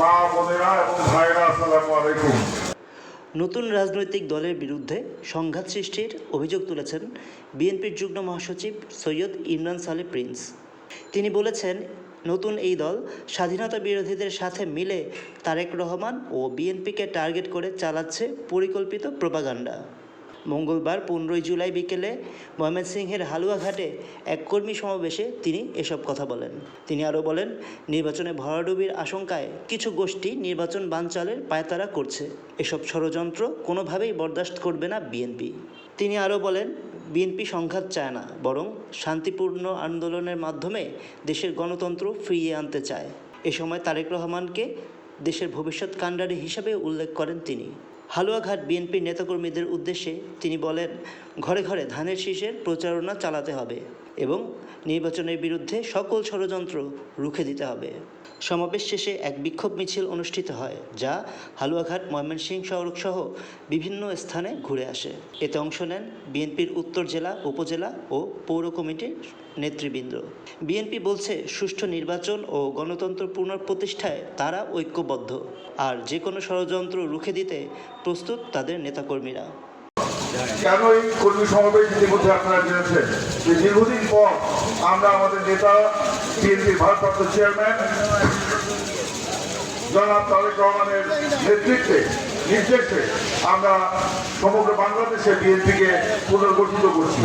মা বোনেরা এবং ভাইরা, আসসালামু আলাইকুম। নতুন রাজনৈতিক দলের বিরুদ্ধে সংঘাত সৃষ্টির অভিযোগ তুলেছেন বিএনপির যুগ্ম মহাসচিব সৈয়দ ইমরান সালে প্রিন্স। তিনি বলেছেন, নতুন এই দল স্বাধীনতা বিরোধীদের সাথে মিলে তারেক রহমান ও বিএনপিকে টার্গেট করে চালাচ্ছে পরিকল্পিত প্রপাগান্ডা। মঙ্গলবার পনেরোই জুলাই বিকেলে ময়মনসিংহের হালুয়াঘাটে এক কর্মী সমাবেশে তিনি এসব কথা বলেন। তিনি আরও বলেন, নির্বাচনে ভরাডুবির আশঙ্কায় কিছু গোষ্ঠী নির্বাচন বানচালের পায়তারা করছে। এসব ষড়যন্ত্র কোনোভাবেই বরদাস্ত করবে না বিএনপি। তিনি আরও বলেন, বিএনপি সংঘাত চায় না, বরং শান্তিপূর্ণ আন্দোলনের মাধ্যমে দেশের গণতন্ত্র ফিরিয়ে আনতে চায়। এ সময় তারেক রহমানকে দেশের ভবিষ্যৎ কাণ্ডারি হিসাবে উল্লেখ করেন তিনি। হালুয়াঘাট বিএনপির নেতাকর্মীদের উদ্দেশ্যে তিনি বলেন ঘরে ঘরে ধানের শীষের প্রচারণা চালাতে হবে। এবং নির্বাচনের বিরুদ্ধে সকল ষড়যন্ত্র রুখে দিতে হবে। সমাবেশ শেষে এক বিক্ষোভ মিছিল অনুষ্ঠিত হয়, যা হালুয়াঘাট, ময়মনসিংহ সড়ক সহ বিভিন্ন স্থানে ঘুরে আসে। এতে অংশ নেন বিএনপির উত্তর জেলা, উপজেলা ও পৌর কমিটির নেতৃবৃন্দ। বিএনপি বলছে, সুষ্ঠু নির্বাচন ও গণতন্ত্র পুনঃপ্রতিষ্ঠায় তারা ঐক্যবদ্ধ। আর যে কোনো ষড়যন্ত্র রুখে দিতে প্রস্তুত তাদের নেতাকর্মীরা। কেন এই কর্মী সমাবেশ ইতিমধ্যে আপনারা জেনেছেন? যে দীর্ঘদিন পর আমরা আমাদের নেতা ভারপ্রাপ্ত চেয়ারম্যান, জনাব তারেক রহমানের নেতৃত্বে, নির্দেশে আমরা সমগ্র বাংলাদেশে বিএনপিকে পুনর্গঠিত করছি।